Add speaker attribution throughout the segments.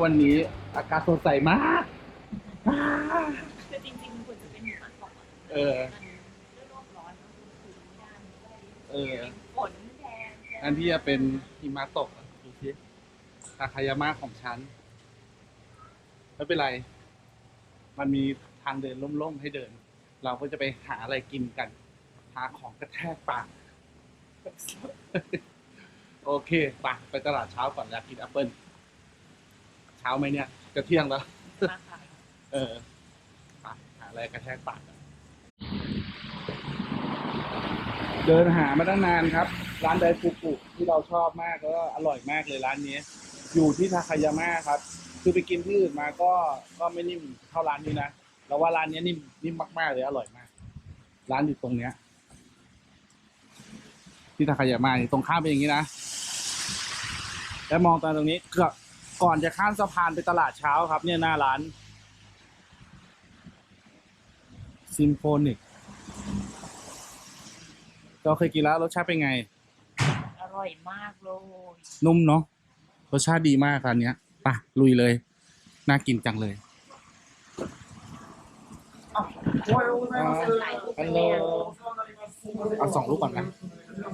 Speaker 1: เช้าวันนี้อากาศสดใสมากอ่า
Speaker 2: คือจริงๆมันควรจะเป็นหิมะตกอะ
Speaker 1: เออ
Speaker 2: มันด้วยโลกร้อนเนอะคือไม่ได้มันก็เลย
Speaker 1: เออ
Speaker 2: ฝนแทน
Speaker 1: อันที่จะเป็นหิมะตกอะดูสิทาคายาม่าของฉัน ไม่เป็นไร มันมีทางเดินล่มๆให้เดิน เราก็จะไปหาอะไรกินกัน หาของกระแทกปาก โอเคไปไปตลาดเช้าก่อนอยากกินแอปเปิล เช้าไหมเนี่ย จะเที่ยงแล้ว
Speaker 2: มากค่ะ
Speaker 1: เออไปหาอะไรกระแทกปากกันเดินหามาตั้งนานครับ ร้านไดฟุกุที่เราชอบมากแล้วก็อร่อยมากเลยร้านนี้ อยู่ที่ทาคายาม่าครับ คือไปกินที่อื่นมาก็ก็ไม่นิ่มเท่าร้านนี้นะเราว่าร้านนี้นิ่มนิ่มมากๆเลยอร่อยมาก ร้านอยู่ตรงเนี้ย ที่ทาคายาม่านี่ตรงข้ามเป็นอย่างนี้นะ แล้วมองตอนตรงนี้เกือบ ก่อนจะข้ามสะพานไปตลาดเช้าครับเนี่ยหน้าร้านซิมโฟนิกเราเคยกินแล้วรสชาติเป็นไง
Speaker 2: อร่อยมากเลย
Speaker 1: นุ่มเนาะรสชาติดีมากร้านเนี้ยไปะลุยเลย น่ากินจังเลยฮัลโหลเอาสองลูกก่อนนะ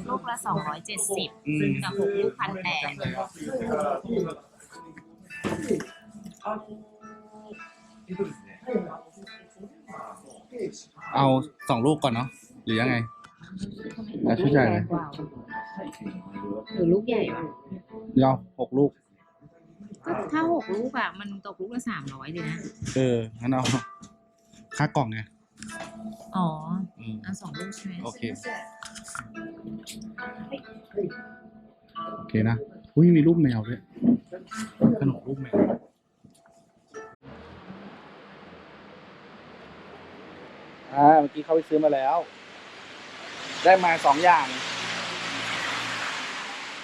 Speaker 2: ลูกละสองร้อยเจ็ดสิบ
Speaker 1: อืม
Speaker 2: กับหกลูกพันแปด
Speaker 1: เอาสองลูกก่อนเนาะหรือยังไงอะชุดใหญ่เลย
Speaker 2: หรือลูกใหญ่ปะ
Speaker 1: เดี๋ยวหกลูก
Speaker 2: ก็ถ้าหกลูกอะมันตกลูกละสามร้อยเลยนะ
Speaker 1: เอองั้นเอาค่ากล่องไง
Speaker 2: อ๋อ
Speaker 1: อืม
Speaker 2: เอาสองลูกใช่ไหม
Speaker 1: โอเค โอเคนะ อุ้ยมีรูปแมวด้วยขนมรูปแมวอ่าเมื่อกี้เข้าไปซื้อมาแล้ว ได้มาสองอย่าง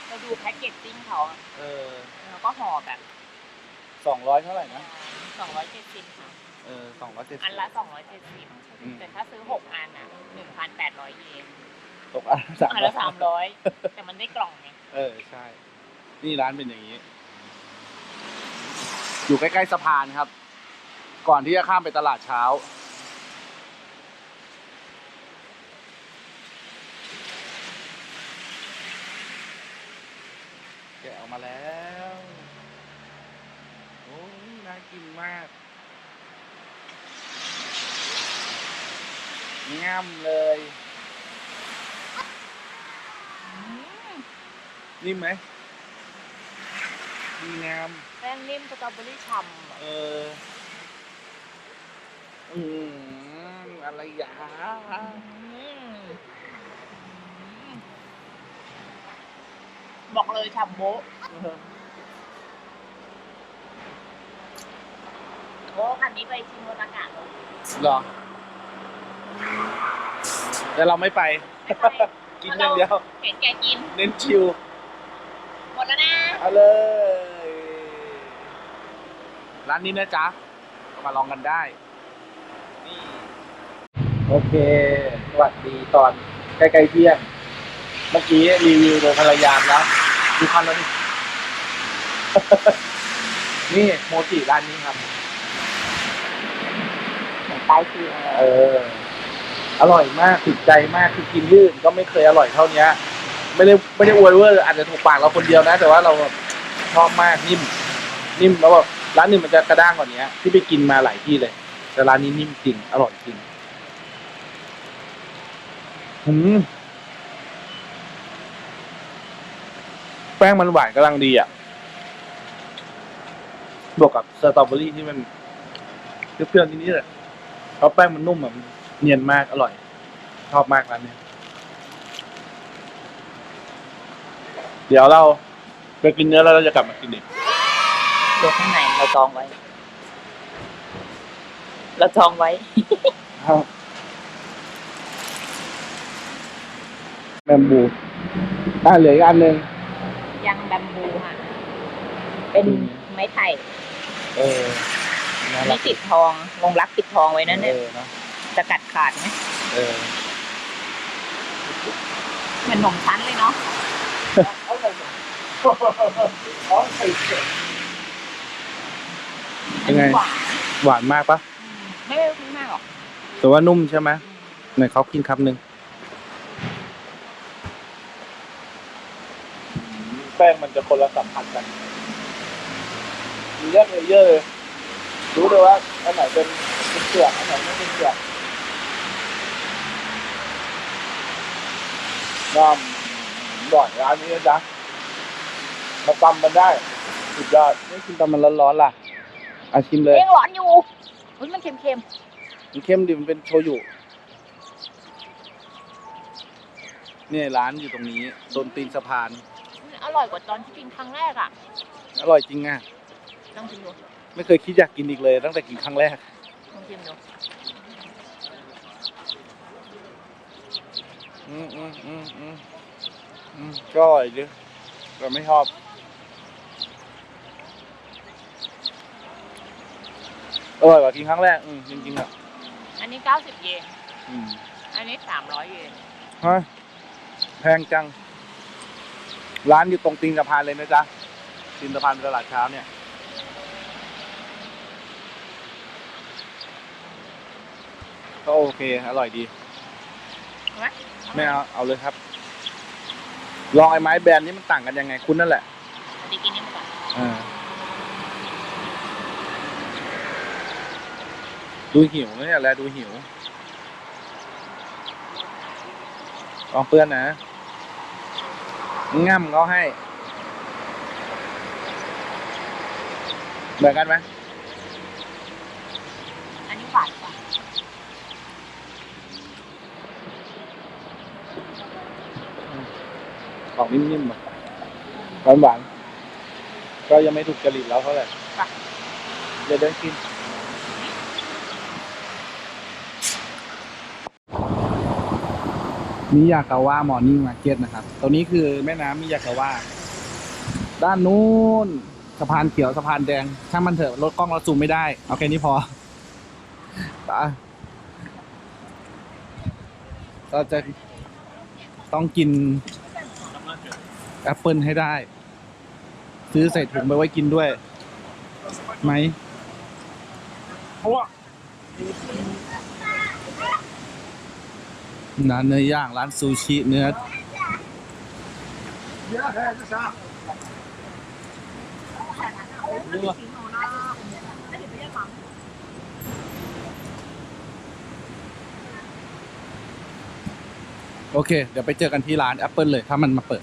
Speaker 2: เราดูแพ็กเกจจิ้งเขาอะ
Speaker 1: เออ
Speaker 2: แล้วก็ห่อแบบ
Speaker 1: สองร้อยเท่าไหร่นะ
Speaker 2: สองร้อยเจ็ดสิบค่ะ
Speaker 1: เออสองร้อยเจ็ด
Speaker 2: อันละสองร้อยเจ็ดสิบ
Speaker 1: อืม
Speaker 2: แต่ถ้าซื้อหกอันอะหนึ่งพันแปดร้อยเยน
Speaker 1: ตกอันสาม
Speaker 2: อันละสามร้อยแต่มันได้กล่องไง
Speaker 1: เออ ใช่ นี่ร้านเป็นอย่างนี้ อยู่ใกล้ๆสะพานครับ ก่อนที่จะข้ามไปตลาดเช้า แกะออกมาแล้ว โอ้ยน่ากินมากง่ำเลย นิ่มไหม ดีงาม
Speaker 2: แป้งนิ่มสตรอเบอรี่ฉ่ำอะ
Speaker 1: เออ อืมอะไรอย่า
Speaker 2: อืมบอกเลยฉ่ำโบ๊ะโอ้คันนี้ไปชิมบนอากาศเลย
Speaker 1: เหรอแต่เราไม่ไป
Speaker 2: ไม่ไป
Speaker 1: กินอย่างเดียว
Speaker 2: เห็นแกกิน
Speaker 1: เน้นชิว
Speaker 2: หมดแล้วนะ
Speaker 1: เอาเลย ร้านนี้นะจ๊ะก็มาลองกันได้นี่โอเค สวัสดีตอนใกล้ๆเที่ยง เมื่อกี้รีวิวโดยภรรยาแล้วดูคันแล้วนี่ นี่โมจิร้านนี้ครับ
Speaker 2: เหมือนใต้เตียง
Speaker 1: เออ อร่อยมากติดใจมากคือกินลื่นก็ไม่เคยอร่อยเท่าเนี้ย ไม่ได้ไม่ได้อวยเวอร์อาจจะถูกปากเราคนเดียวนะ แต่ว่าเราแบบชอบมากนิ่ม นิ่มแล้วแบบ ร้านอื่นมันจะกระด้างกว่านี้ที่ไปกินมาหลายที่เลย แต่ร้านนี้นิ่มจริง อร่อยจริงหืมแป้งมันหวานกำลังดีอะ บวกกับสตรอเบอรี่ที่มันเปรี้ยวๆนิดๆเลยเพราะแป้งมันนุ่มอะมันเนียนมากอร่อย ชอบมากร้านนี้ เดี๋ยวเราไปกินเนื้อแล้วเราจะกลับมากินอีก
Speaker 2: ตัวข้างในเราจองไว้ เราจองไว้
Speaker 1: แบมบูอ่าเหลืออีกอันหนึ่ง
Speaker 2: ยังแบมบูค่ะ เป็นไม้ไผ่
Speaker 1: เออน่ารั
Speaker 2: นี่
Speaker 1: ก
Speaker 2: ติดทองลงรักติดทองไว้นั่นเนี่ย
Speaker 1: เออเนอะ
Speaker 2: จะกัดขาดไหม
Speaker 1: เออ
Speaker 2: เหมือนหนมชั้นเลยเนาะ
Speaker 1: ยังไง
Speaker 2: หวาน
Speaker 1: หวานมากปะ
Speaker 2: อืมไม่ได้คุ้มมากหรอก
Speaker 1: แต่ว่านุ่มใช่ไหมไหนเขากินคำหนึ่งแป้งมันจะคนละสัมผัสกันมีแยกเลเยอร์เลยรู้เลยว่าอันไหนเป็นเป็นเปลือกอันไหนไม่เป็นเปลือกน้ำบ่อยร้านนี้นะจ๊ะมาตำมันได้สุดยอดไม่กินตำมันร้อนๆล่ะ อาชิมเลย
Speaker 2: เองร้อนอยู่เฮ้ยมันเค็ม
Speaker 1: มันเข้มดิมันเป็นโชยุเนี่ยร้านอยู่ตรงนี้โซนตีนสะพาน
Speaker 2: ๆมันอร่อยกว่าตอนที่กินครั้งแรกอะ
Speaker 1: อร่อยจริงอะ
Speaker 2: ลองชิมดู
Speaker 1: ไม่เคยคิดอยากกินอีกเลย ตั้งแต่กินครั้งแรก
Speaker 2: ลองชิมดู
Speaker 1: อืมอืมอืมอืมอืมก็อร่อยดิแต่ไม่ชอบ อร่อยกว่ากินครั้งแรก อืมจริงๆอะ
Speaker 2: อันนี้ 90 เยน
Speaker 1: อืม
Speaker 2: อันนี้ 300 เยน
Speaker 1: ฮะแพงจัง ร้านอยู่ตรงตีนสะพานเลยนะจ๊ะตีนสะพานตลาดเช้าเนี่ย ก็โอเค อร่อยดี
Speaker 2: เอาไหม
Speaker 1: ไม่เอา เอาเลยครับ ลองไอ้ไม้แบรนด์นี้มันต่างกันยังไงคุณนั่นแหละ
Speaker 2: อันนี้กินนี่มาก่อน
Speaker 1: อ่า ดูหิวนะเนี่ยแลดูหิวลองเปื้อนนะง่ำเขาให้ เหมือนกันไหม
Speaker 2: อันนี้หวานกว่า
Speaker 1: ของนิ่มๆอะหวานหวานๆก็ยังไม่ถูกจริตแล้วเท่าไหร่เดี๋ยวเดินกิน มิยากาวะมอร์นิ่งมาร์เก็ตนะครับ ตัวนี้คือแม่น้ำมิยากาวะ ด้านนู้นสะพานเขียวสะพานแดง ช่างมันเถอะ รถกล้องเราซูมไม่ได้ เอาแค่นี้พอตาเราจะต้องกินแอปเปิลให้ได้ ซื้อใส่ถุงไปไว้กินด้วย ไหมเพราะว่า ร้านเนื้อย่างร้านซูชิเนื้อโอเค เดี๋ยวไปเจอกันที่ร้าน Apple เลย ถ้ามันมาเปิด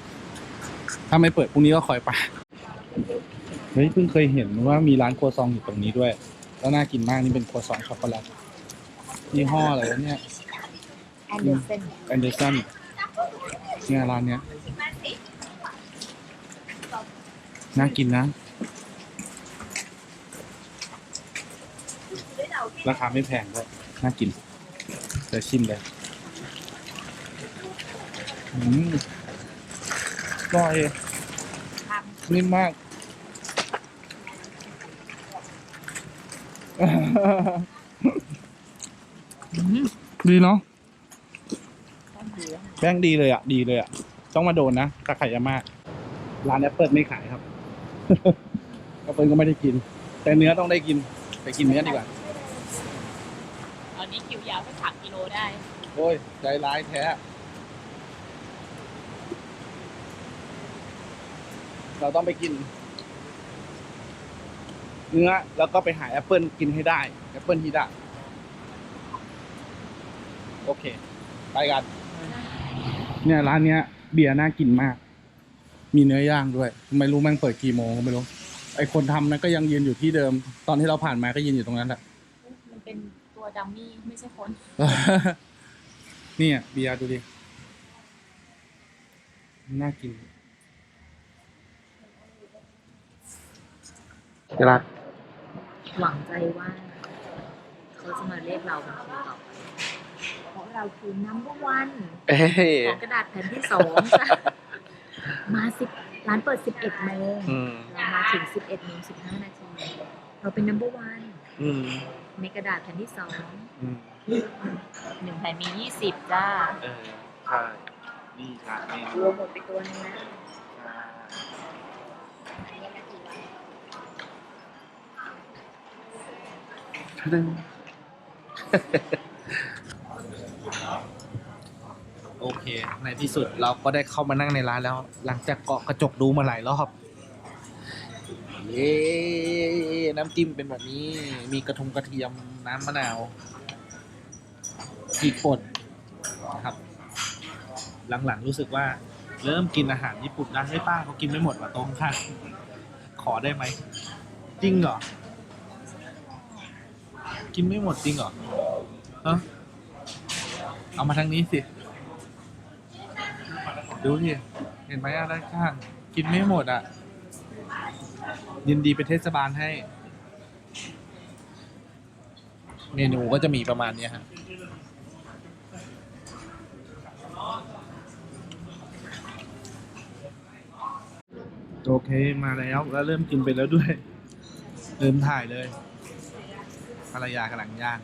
Speaker 1: ถ้าไม่เปิดพรุ่งนี้ก็คอยไปเฮ้ยเพิ่งเคยเห็นว่ามีร้านครัวซองอยู่ตรงนี้ด้วย แล้วน่ากินมากนี่เป็นครัวซองช็อกโกแลตยี่ห้ออะไรวะเนี่ย
Speaker 2: แอนเดอร์เซน
Speaker 1: แอนเดอร์สันเนี่ยร้านเนี้ยน่ากินนะ ราคาไม่แพงด้วยน่ากินเดี๋ยวชิมเลยอืมอร่อย
Speaker 2: ครับ
Speaker 1: นิ่มมากดีเนาะ
Speaker 2: ต้องดี แล้ว
Speaker 1: แป้งดีเลยอะ ดีเลยอะ ต้องมาโดนนะตาไข่ยามาร้านแอปเปิลไม่ขายครับแอปเปิลก็ไม่ได้กิน แต่เนื้อต้องได้กิน ไปกินเนื้อดีกว่า
Speaker 2: ตอนนี้คิวยาวสักสามกิโลได้
Speaker 1: โอ้ย ใจร้ายแท้ เราต้องไปกิน เนื้อแล้วก็ไปหาแอปเปิลกินให้ได้ แอปเปิลที่ได้ โอเค ไปกัน เนี่ยร้านเนี้ย เบียร์น่ากินมาก มีเนื้อย่างด้วย ไม่รู้แม่งเปิดกี่โมงก็ไม่รู้ ไอคนทำนั้นก็ยังยืนอยู่ที่เดิม ตอนที่เราผ่านมาก็ยืนอยู่ตรงนั้นแหละ
Speaker 2: มันเป็นตัวดัมมี่ไม่ใช่คน
Speaker 1: เนี่ยเบียร์ดูดิ น่ากินกรัด
Speaker 2: หวังใจว่า เขาจะมาเรียกเราเป็นคนต่อไป เพราะเราคือ number one
Speaker 1: เอ้ย
Speaker 2: ของกระดาษแผ่นที่สองจ้ะมาสิบร้านเปิดสิบเอ็ดโมง
Speaker 1: อืม
Speaker 2: เรามาถึงสิบเอ็ดโมงสิบห้านาทีเราเป็น number one
Speaker 1: อืม
Speaker 2: ในกระดาษแผ่นที่สอง
Speaker 1: อืม
Speaker 2: หนึ่งแผ่นมียี่สิบจ้า
Speaker 1: เออใช่นี่ค่ะนี่
Speaker 2: รวมหมดไปตัวนึงนะอันนี้นาทีละ
Speaker 1: ดึง โอเค ในที่สุดเราก็ได้เข้ามานั่งในร้านแล้ว หลังจากเกาะกระจกดูมาหลายรอบเย้น้ำจิ้มเป็นแบบนี้ มีกระทงกระเทียมน้ำมะนาวพริกป่นนะครับ หลังๆรู้สึกว่า เริ่มกินอาหารญี่ปุ่นได้ไม่ป้าเขากินไม่หมดว่ะตรงค่ะขอได้ไหมจริงเหรอ กินไม่หมดจริงเหรอเออเอามาทางนี้สิ ดูสิเห็นไหมอะด้านข้างกินไม่หมดอะ ยินดีเป็นเทศบาลให้ เมนูก็จะมีประมาณเนี้ยฮะโอเคมาแล้วแล้วเริ่มกินไปแล้วด้วยเริ่มถ่ายเลยภรรยากำลังย่าง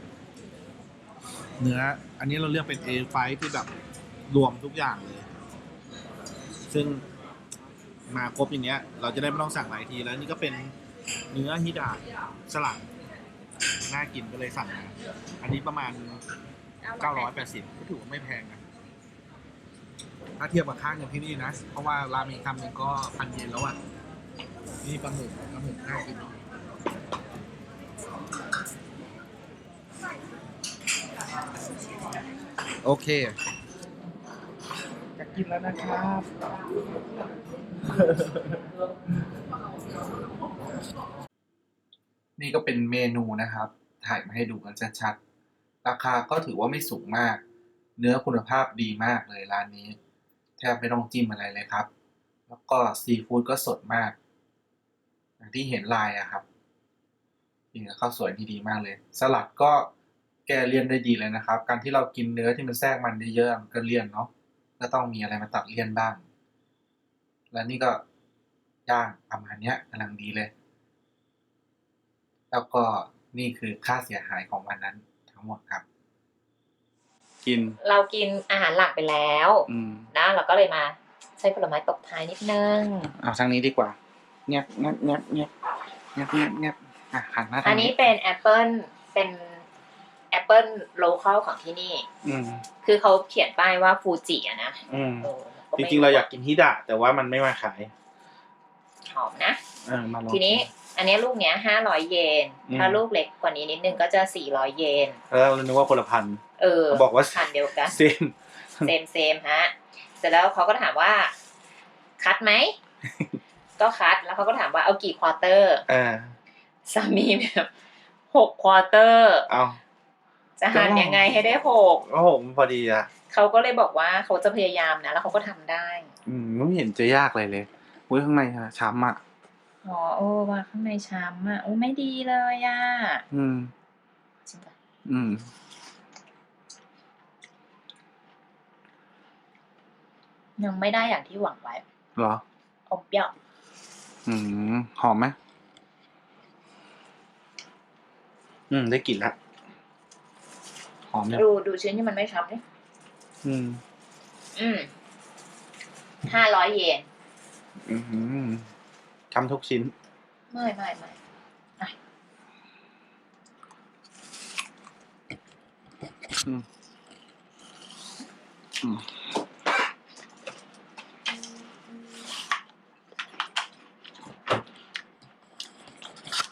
Speaker 1: เนื้อ อันนี้เราเลือกเป็น A5 ที่แบบรวมทุกอย่างเลย ซึ่งมาครบอย่างเนี้ย เราจะได้ไม่ต้องสั่งหลายทีแล้วนี่ก็เป็นเนื้อฮิดะสลัดน่ากินก็เลยสั่งมาอันนี้ประมาณ 980ก็ถือว่าไม่แพงนะถ้าเทียบกับค่าเงินที่นี่นะ เพราะว่าราเมงคำหนึ่งก็พันเยนแล้วอะนี่ปลาหมึกปลาหมึกน่ากินโอเค กินแล้วนะครับ นี่ก็เป็นเมนูนะครับ ถ่ายมาให้ดูกันชัดๆ ราคาก็ถือว่าไม่สูงมาก เนื้อคุณภาพดีมากเลยร้านนี้ แทบไม่ต้องจิ้มอะไรเลยครับ แล้วก็ซีฟู้ดก็สดมาก อย่างที่เห็นลายอะครับกินกับข้าวสวยที่ดีมากเลย สลัดก็แกเลี่ยนได้ดีเลยนะครับ การที่เรากินเนื้อที่มันแทรกมันเยอะๆมันก็เลี่ยนเนาะ ก็ต้องมีอะไรมาตัดเลี่ยนบ้าง และนี่ก็ย่างประมาณเนี้ยกำลังดีเลย แล้วก็นี่คือค่าเสียหายของวันนั้นทั้งหมดครับ กิน
Speaker 2: เรากินอาหารหลักไปแล้ว
Speaker 1: อืม
Speaker 2: นะเราก็เลยมาใช้ผลไม้ตบท้ายนิดนึง
Speaker 1: เอาทางนี้ดีกว่าเงียบเงียบเงียบเงียบเงียบเงียบเงียบอะหันหน้าทาง
Speaker 2: อันนี้เป็นแอปเปิลเป็น แอปเปิลโลเคอลของที่นี่
Speaker 1: อืม
Speaker 2: คือเขาเขียนป้ายว่าฟูจิอะนะ
Speaker 1: อืม
Speaker 2: เออ
Speaker 1: จริงๆเราอยากกินฮิดะแต่ว่ามันไม่มาขาย
Speaker 2: หอมนะ
Speaker 1: เออมาลอง
Speaker 2: ทีนี้อันนี้ลูกเนี้ยห้าร้อยเยน
Speaker 1: อืม
Speaker 2: ถ้าลูกเล็กกว่านี้นิดนึงก็จะสี่ร้อยเยน
Speaker 1: แล้วเรานึกว่าคนละพัน
Speaker 2: เออ
Speaker 1: เขาบอกว่า
Speaker 2: พันเดียวกัน
Speaker 1: เซม
Speaker 2: เซมเซมฮะ เสร็จแล้วเขาก็ถามว่า คัดไหม ก็คัด แล้วเขาก็ถามว่าเอากี่ควอเตอร์
Speaker 1: เออ
Speaker 2: สามีแบบหกควอเตอร์
Speaker 1: เอา
Speaker 2: จะหั่นยังไงให้ได้หก
Speaker 1: โอ้โหมันพอดีอะ
Speaker 2: เขาก็เลยบอกว่าเขาจะพยายามนะ แล้วเขาก็ทำได้
Speaker 1: อืมไม่เห็นจะยากเลยเลยอุ้ยข้างในอะช้ำอะ
Speaker 2: อ๋อโอ้ว่าข้างในช้ำอะโอ้ไม่ดีเลยอะ
Speaker 1: อืม
Speaker 2: จริงปะ
Speaker 1: อืม
Speaker 2: ยังไม่ได้อย่างที่หวังไว้
Speaker 1: เหรอ
Speaker 2: อมเปรี้ยว
Speaker 1: อืมหอมไหมอืม ได้กลิ่นละห อมเนี่ย
Speaker 2: ดูดูชิ้นที่มันไม่ช้ำนี่
Speaker 1: อืม
Speaker 2: อืมห้าร้อยเยน
Speaker 1: อืมช้ำทุกชิ้น
Speaker 2: ไม่ไม่ไม่อะ
Speaker 1: อืมอืม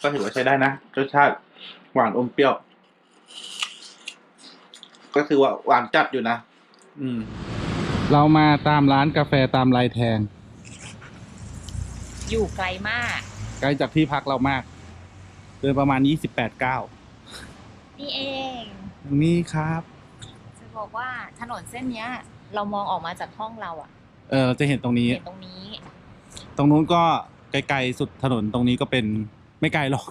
Speaker 1: ก็ถือว่าใช้ได้นะรสชาติหวานอมเปรี้ยว ก็คือว่าหวานจัดอยู่นะ อืม เรามาตามร้านกาแฟตามลายแทง
Speaker 2: อยู่ไกลมาก
Speaker 1: ไกลจากที่พักเรามาก เดินประมาณยี่สิบแปดเก้า
Speaker 2: นี่เอง
Speaker 1: นี่ครับ
Speaker 2: จะบอกว่าถนนเส้นเนี้ย เรามองออกมาจากห้องเราอะ
Speaker 1: เออเราจะเห็นตรงนี้
Speaker 2: เห็นตรงนี้
Speaker 1: ตรงนู้นก็ไกลๆสุดถนนตรงนี้ก็เป็นไม่ไกลหรอก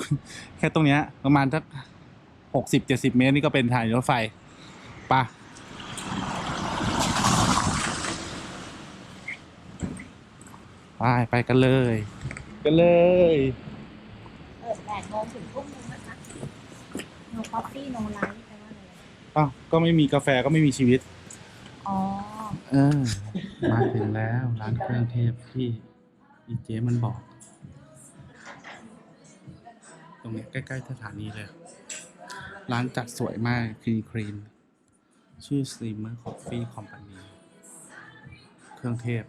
Speaker 1: แค่ตรงเนี้ยประมาณสักหกสิบเจ็ดสิบเมตรนี่ก็เป็นทางรถไฟไปะไปไปกันเลย กันเลย
Speaker 2: เปิดแปดโมงถึงทุ่มนึงนะคะ no coffee no light แปลว่าอะไร
Speaker 1: อ้าว ก็ไม่มีกาแฟก็ไม่มีชีวิต
Speaker 2: อ๋อ
Speaker 1: เออ มาถึงแล้วร้านเครื่องเทพที่ดีเจมันบอก ตรงนี้ใกล้ ๆ สถานีเลย ร้านจัดสวยมากคลีนคลีน ชื่อ Steamer Coffee Company เครื่องเทพ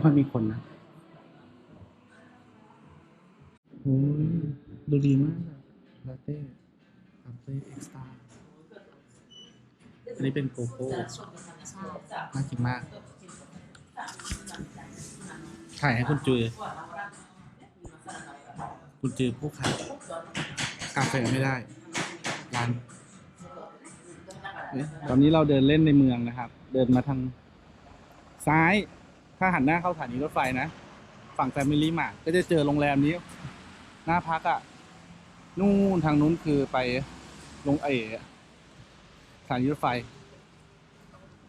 Speaker 1: ไม่ค่อยมีคนนะโอ้ยดูดีมากอะลาเต้ลาเต้เอ็กซ์ตร้าอันนี้เป็นโกโก้
Speaker 2: ชมเป็นธรรมชาติ
Speaker 1: น่ากินมากถ่ายให้คุณจือคุณจือผู้ขายกาแฟไม่ได้ร้านเอ๊ะตอนนี้เราเดินเล่นในเมืองนะครับ เดินมาทางซ้าย ถ้าหันหน้าเข้าสถานีรถไฟนะ ฝั่งแฟมิลี่มาก็จะเจอโรงแรมนี้ หน้าพักอะ่ะ นู่นทางนู้นคือไปลงเอสถานีรถไฟ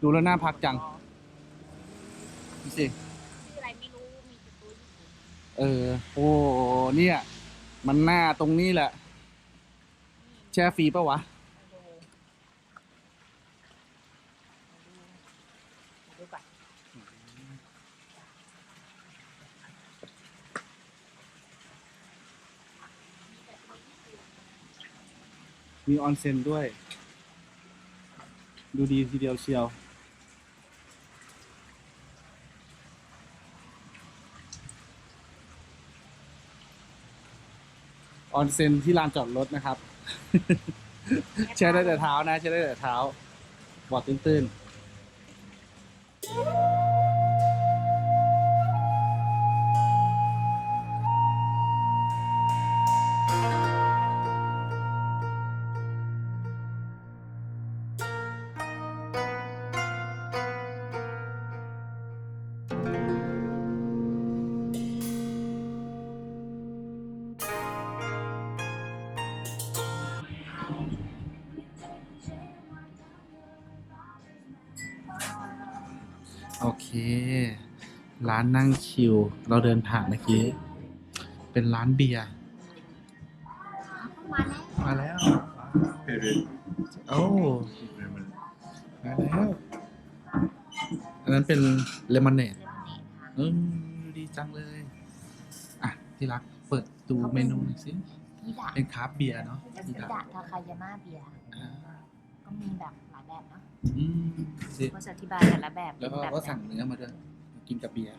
Speaker 1: ดูแล้วน่าพักจังดูสิ
Speaker 2: ชื่ออะไรไม่รู้ มีแต่ตัวญี่ปุ่น
Speaker 1: เออ โอ้เนี่ย มันหน้าตรงนี้แหละ แช่ฟรีปะวะ
Speaker 2: มาดูมาดูก่อน
Speaker 1: มีออนเซ็นด้วย ดูดีทีเดียวเชียว ออนเซ็นที่ลานจอดรถนะครับ ใช้ได้แต่เท้านะ ใช้ได้แต่เท้า บอดตื้นๆ โอเค ร้านนั่งชิว เราเดินผ่านเมื่อกี้ เป็นร้านเบียร์
Speaker 2: มาแล้ว
Speaker 1: มาแล้วโอ้มาแล้ว อันนั้นเป็นเลมอนเนด
Speaker 2: เลมอนเนดค่ะ
Speaker 1: เออดีจังเลย อะ ที่รัก เปิดดูเมนูหน่อยสิ
Speaker 2: นิดา
Speaker 1: เป็นคราฟต์เบียร์เนาะ
Speaker 2: นิ
Speaker 1: ดี
Speaker 2: ดา
Speaker 1: ดา
Speaker 2: ทาคายาม่าเบียร์
Speaker 1: อ่า
Speaker 2: ก็มีแบบหลายแบบเนอะ
Speaker 1: อืมสิ
Speaker 2: ก็จะอธิบายแต่ละแบบ
Speaker 1: แล้วก็
Speaker 2: เป็นแบบ
Speaker 1: ก็
Speaker 2: ไหน
Speaker 1: สั่งเนื้อมาด้วยมากินกับเบียร์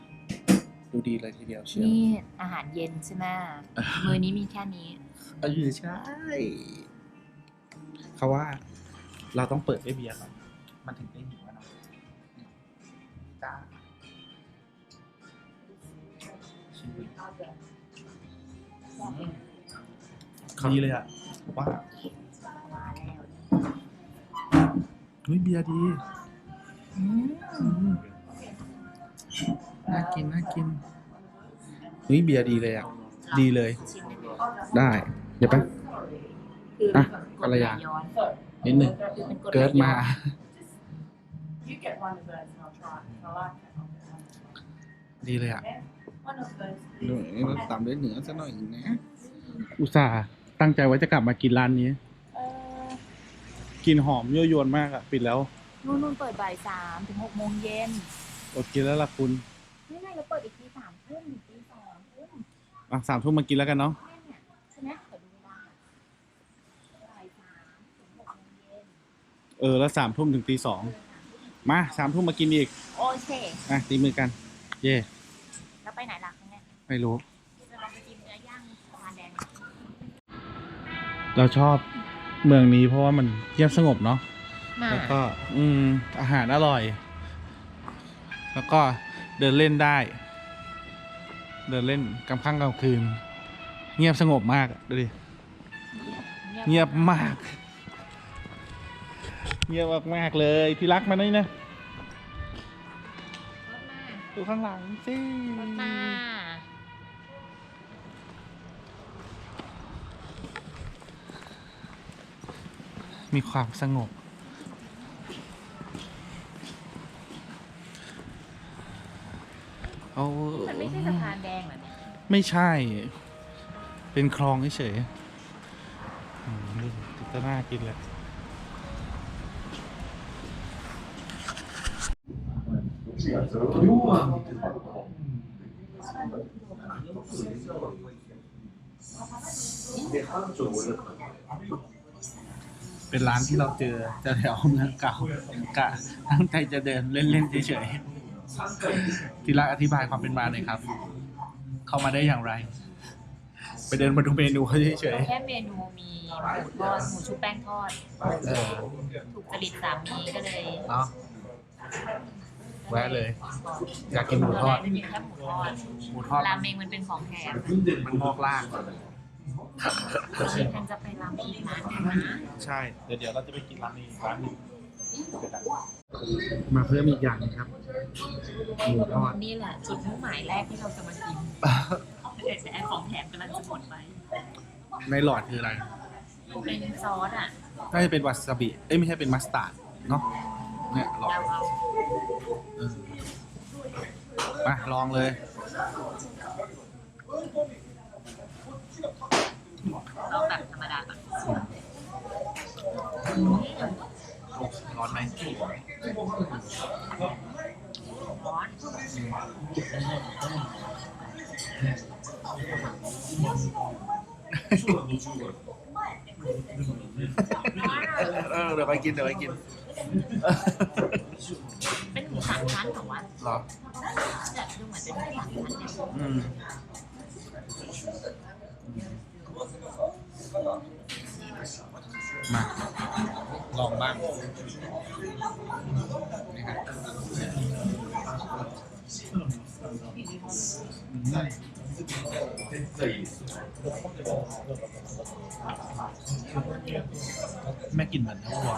Speaker 1: ดูดีเลยทีเดียวเชียว
Speaker 2: นี่อาหารเย็นใช่ไหมมือนี้มีแค่นี้
Speaker 1: เออใช่ เขาว่า เราต้องเปิดด้วยเบียร์ก่อนมันถึงได้หิวอะเนาะจ้าชิมดูอืมดีเลยอะว่า
Speaker 2: มา
Speaker 1: ฮ้ยเบียร์ดี
Speaker 2: อืม
Speaker 1: อืมน่ากินน่ากินเฮ้ยเบียร์ดีเลยอะ ดีเลย
Speaker 2: ชิมได้ไหม
Speaker 1: ได้ เดี๋ยวแป๊บ
Speaker 2: คือ
Speaker 1: อะ
Speaker 2: ก
Speaker 1: ภร
Speaker 2: ด
Speaker 1: ร
Speaker 2: ไหล
Speaker 1: ยา
Speaker 2: ย้อน
Speaker 1: นิดหนึ่ง
Speaker 2: เป็นกดไหล
Speaker 1: เกิด
Speaker 2: ย้
Speaker 1: มา
Speaker 2: อน
Speaker 3: You get one of those and I'll try. I like it.
Speaker 1: ดีเลยอะ
Speaker 3: One of those.
Speaker 1: ดูเราตามด้วยเนื้อซะหน่อยนะ อุตส่าห์ตั้งใจไว้จะกลับมากินร้านนี้
Speaker 2: เออก
Speaker 1: ลินหอมยั่วยวนมากอะปิดแล้ว
Speaker 2: นู่นนู่นเปิดบ่ายสามถึงหกโมงเย็น
Speaker 1: อดกินแล้วล่ะคุณ
Speaker 2: นี่ไงเราเปิดอีกทีสามทุ่มถึงตีสองทุ่ม
Speaker 1: อะสามทุ่มมากินแล้วกันเนาะ
Speaker 2: เนี่ยใช่ไหมเปิดดูเวลาบ่ายสามถึงหกโมงเย็น
Speaker 1: เออแล้วสามทุ่มถึงตีสองมาสามทุ่มมากินอีก
Speaker 2: โอเค
Speaker 1: อะตีมือกัน เย่
Speaker 2: แล้วไปไหนล่ะข้างใน
Speaker 1: ไม่รู้
Speaker 2: จะลองไปกินเนื้อย่างสะพานแดง
Speaker 1: เราชอบ เมืองนี้เพราะว่ามันเงียบสงบเนาะ
Speaker 2: มา
Speaker 1: แล้วก็อืมอาหารอร่อย แล้วก็เดินเล่นได้ เดินเล่นกลางค่ำกลางคืน เงียบสงบมากอะดูดิเงียบมาก เงียบมากๆเลยที่รักมานี่นะ
Speaker 2: รถมา
Speaker 1: ดูข้างหลังสิ
Speaker 2: รถมา
Speaker 1: มีความสงบ เอา
Speaker 2: มันไม่ใช่สะพานแดงเหรอเนี่ย
Speaker 1: ไม่ใช่ เป็นคลองเฉยๆอืมนี่จะน่ากินเลย เป็นร้านที่เราเจอจะแถวเมืองเก่ากะตั้งใจจะเดินเล่นๆเฉยๆทีละอธิบายความเป็นมาหน่อยครับ เข้ามาได้อย่างไร ไปเดินมาดูเมนูเขาเฉย
Speaker 2: แค่เมนูมีหมูทอดหมูชุบแป้งทอด
Speaker 1: ๆเออ
Speaker 2: ถูกจริตสามีก็เลย
Speaker 1: เนาะแวะเลย อยากกินหมูทอด
Speaker 2: ตนแรกจะมีแค่หมูทอด
Speaker 1: หมูทอด
Speaker 2: ราเมงมันเป็นของแถม
Speaker 1: มันงอกล่าง
Speaker 2: ชิค กันจะไปราเมงอีกร้านหนึงนะ
Speaker 1: ใช่ เดี๋ยวเดี๋ยวเราจะไปกินร้านนี้อีกร้านหนึงมาเพิ่มอีกอย่างนะครับหมูทอด
Speaker 2: นี่แหละจุดมุ่งหมายแรกที่เราจะมากินแต่ไอ้ของแถมกำลังจะหมดไป
Speaker 1: ในหลอดคืออะไร
Speaker 2: เป็นซอสอะ
Speaker 1: น่าจะเป็นวาซาบิ เอ้ยไม่ใช่เป็นมัสตาร์ดเนาะ เนี่ยหลอด
Speaker 2: เราเอา
Speaker 1: เออมาลองเลย
Speaker 2: เราแบบธรรมดาก่อน
Speaker 1: ร้อนไหม
Speaker 2: ร้อน
Speaker 1: เออเดี๋ยวไปกินเดี๋ยวไปกิน
Speaker 2: เป็นหมูสามชั้นขอวัด
Speaker 1: เหรอ
Speaker 2: แบบดูเหมือนเป็นหมูสามชั้นเนี่ย
Speaker 1: นี่ครับแม่กินเหมือนเนื้อวัว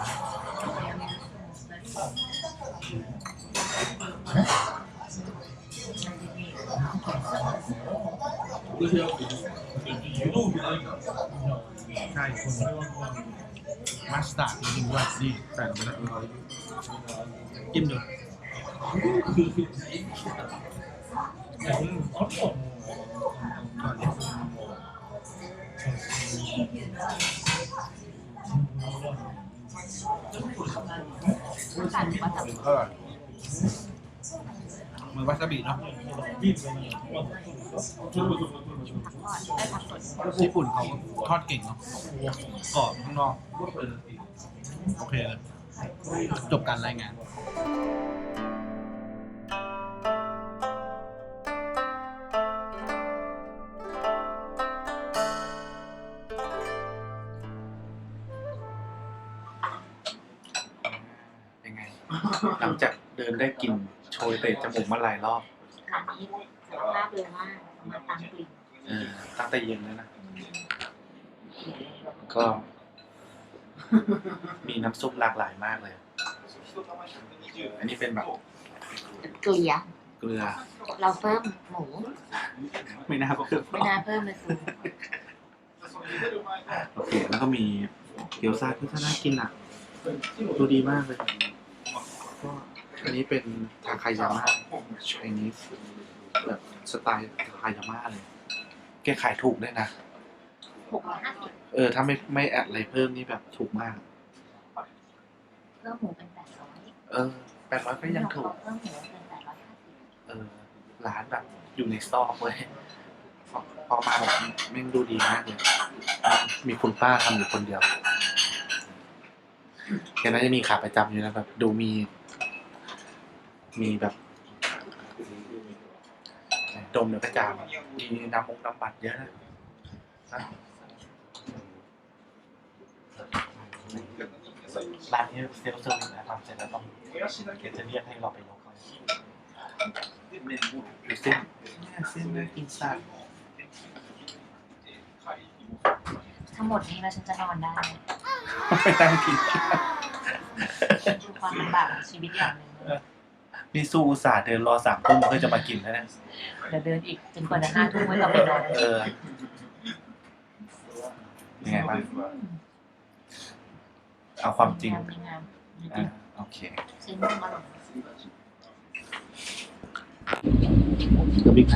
Speaker 1: ใช่คน มัสตาร์ดจริงด้วยนี่ใส่ลงไปแล้วจิ้มดูก่อนดิ
Speaker 2: น้วัดแบบ
Speaker 1: ออยเหมือนวาซาบิเนาะ
Speaker 2: ทอดได้ผักสด
Speaker 1: ญี่ปุ่นเขาทอดเก่งเนาะกรอบข้างนอกเออโอเคเลยจบการรายงาน
Speaker 4: ยังไง หลังจากเดินได้กลินโชยเตะจมูกมาหลายรอบ
Speaker 2: ร้านนี้สารภาพเลยว่ามาตามกลิ่น
Speaker 4: เออ ตั้งแต่เย็นแล้วนะ ก็ มีน้ำซุปหลากหลายมากเลย อันนี้เป็นแบบ
Speaker 2: เกลีย
Speaker 4: เกลือ
Speaker 2: เราเพิ่มหมู
Speaker 4: ไม่น่าเพิ่ม
Speaker 2: ไม่น่าเพิ่มเลยคุณ
Speaker 4: โอเค แล้วก็มีเกี๊ยวซ่าที่น่ากินอะ ดูดีมากเลย ก็อันนี้เป็นทาคายาม่าชไนนีสแบบสไตล์ทาคายาม่าเลย แกขายถูกด้วยนะ
Speaker 2: หกร้อยห้าสิบ
Speaker 4: เออ ถ้าไม่ไม่แอดอะไรเพิ่มนี่แบบถูกมาก
Speaker 2: เพิ่มหมูเป็นแปดร้อย
Speaker 4: เออแปดร้อยก็ยังถูก
Speaker 2: เพิ่มหมูเป็นแปดร้อยห้าสิบ
Speaker 4: เออ ร้านแบบอยู่ในซอกเลยพอพอมาแบบแม่งดูดีมากเลยมีคุณป้าทำอยู่คนเดียวแกน่าจะมีขาประจำอยู่นะแบบดูมี มีแบบ ดมเดี๋ยวก็จาม มีน้ำมงน้ำบัตรเยอะนะร้านนี้เซลล์เซอร์วิสนะทำเสร็จแล้วต้องเดี๋ยวจะเรียกให้เราไปยกเลยดูเส้นเส้นน่ากินสัตว์
Speaker 2: ทั้งหมดนี้แล้วฉันจะนอนได้
Speaker 4: ไม่ตั้งกิน
Speaker 2: ความลำบากของชีวิตอย่างหนึ่ง
Speaker 4: นี่สู้อุตส่าห์เดินรอสามทุ่มเพื่อจะมากินแล้วนะ
Speaker 2: เดี๋ยวเดินอีกจนกว่าจะห้าทุ่มไม่ต้องไปนอน
Speaker 4: เออยังไงบ้างเอาความจริง
Speaker 2: งามงาม
Speaker 4: อ่าโอเค
Speaker 2: ใช้นุ่มอร่อย
Speaker 4: ก็บิ๊กไท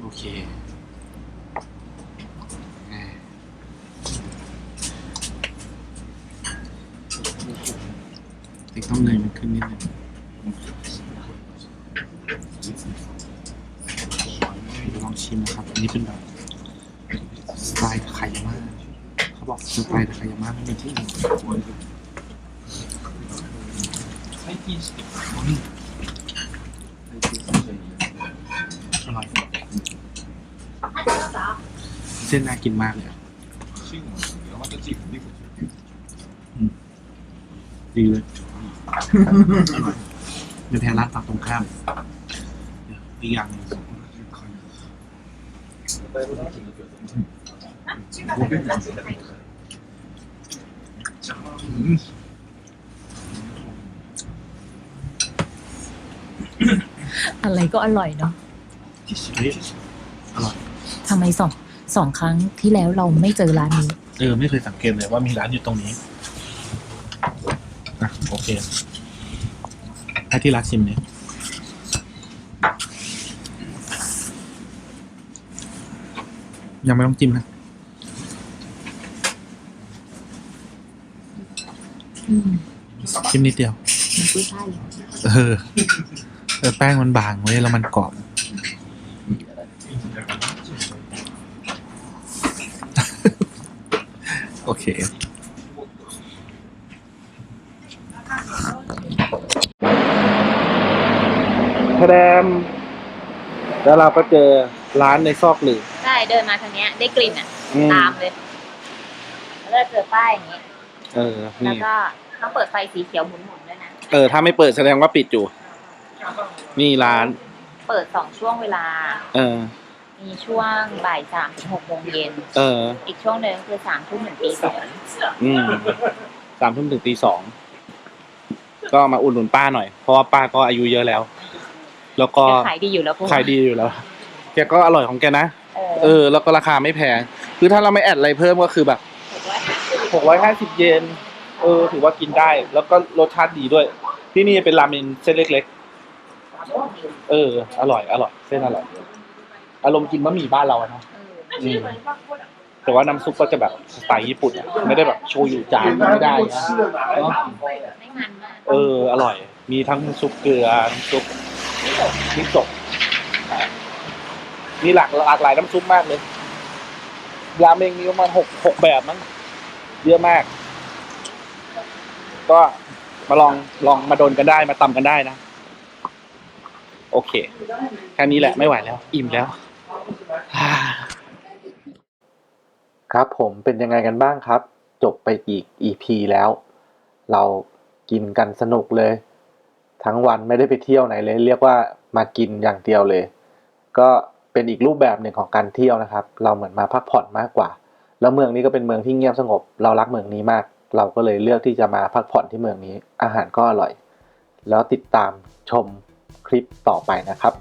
Speaker 4: โอเคแน่ติ๊กต้องเงยมันขึ้นนิดนึงลองชิมนะครับ อันนี้เป็นแบบสไตล์ไข่มาก เขาบอกสไตล์ไข่มากไม่มีที่อื่นอร่อยเส้นน่ากินมากเลยอะอืมดีเลยอร่อยเป็นแพรร้านฝั่งตรงข้ามเดี๋ยวอีกอย่างหนึงอืม
Speaker 2: อะไรก็อร่อยเนาะ
Speaker 4: เฮ้ยอร่อย
Speaker 2: ทำไมสอง สองครั้งที่แล้วเราไม่เจอร้านนี้
Speaker 4: เออไม่เคยสังเกตเลยว่ามีร้านอยู่ตรงนี้อะโอเคให้ที่รักชิมเนี่ยยังไม่ต้องจิ้มนะ
Speaker 2: อืม
Speaker 4: จิ้มนิดเดียว
Speaker 2: มันกุ้ยช่ายเลย
Speaker 4: เออเออแป้งมันบางเว้ยแล้วมันกรอบ โอเค
Speaker 1: แสดงแล้วเราก็เจอร้านในซอกหลืบ
Speaker 2: ใช่เดินมาทางเนี้ย ได้กลิ่นอะ
Speaker 1: อืม
Speaker 2: ตามเลย แล้วก็เจอป้ายอย่างนี้
Speaker 1: เออ
Speaker 2: แล้ว
Speaker 1: นี่
Speaker 2: ก็ต้องเปิดไฟสีเขียวหมุนๆด้วยนะ
Speaker 1: เออ ถ้าไม่เปิดแสดงว่าปิดอยู่ นี่ร้าน
Speaker 2: เปิดสองช่วงเวลา
Speaker 1: เออ
Speaker 2: มีช่วงบ่ายสามถึงหกโมงเย็น
Speaker 1: เออ
Speaker 2: อีกช่วงหนึ่งคือสามทุ่มถึงตีสอง
Speaker 1: อืมสามทุ่มถึงตีสอง ก็มาอุดหนุนป้าหน่อย เพราะว่าป้าก็อายุเยอะแล้ว แล้วก็
Speaker 2: จะขายดีอยู่แล้วพวก
Speaker 1: ขายดีอยู่แล้ว แกก็อร่อยของแกนะ
Speaker 2: เอ
Speaker 1: เอ
Speaker 2: อ
Speaker 1: อ แล้วก็ราคาไม่แพงคือถ้าเราไม่แอดอะไรเพิ่มก็คือแบบ
Speaker 2: หกร้อยห้าสิบ
Speaker 1: หกร้อยห้าสิบเยนเออ ถือว่ากินได้ แล้วก็รสชาติดีด้วย ที่นี่เป็นราเมนเส้นเล็กๆ เออ อร่อย อร่อย เส้นอร่อย อารมณ์กินบะหมี่บ้านเราอะเนาะอืมแต่ว่าน้ำซุปก็จะแบบสไตล์ญี่ปุ่นอะไม่ได้แบบโชยุจานไม่ได้นะเนอะ
Speaker 2: ไม่มันมาก
Speaker 1: เออ อร่อย มีทั้งซุปเกลือน้ำซุป มิโซะมีหลากหลากหลายน้ำซุปมากเลยราเมงมีประมาณหกหกแบบมั้งเยอะมาก ก็มาลองลองมาโดนกันได้มาตำกันได้นะ โอเค แค่นี้แหละไม่ไหวแล้ว อิ่มแล้ว ครับผมเป็นยังไงกันบ้างครับ จบไปอีก EP แล้ว เรากินกันสนุกเลย ทั้งวันไม่ได้ไปเที่ยวไหนเลย เรียกว่ามากินอย่างเดียวเลย ก็เป็นอีกรูปแบบหนึ่งของการเที่ยวนะครับ เราเหมือนมาพักผ่อนมากกว่า แล้วเมืองนี้ก็เป็นเมืองที่เงียบสงบ เรารักเมืองนี้มาก เราก็เลยเลือกที่จะมาพักผ่อนที่เมืองนี้ อาหารก็อร่อย แล้วติดตามชมคลิปต่อไปนะครับ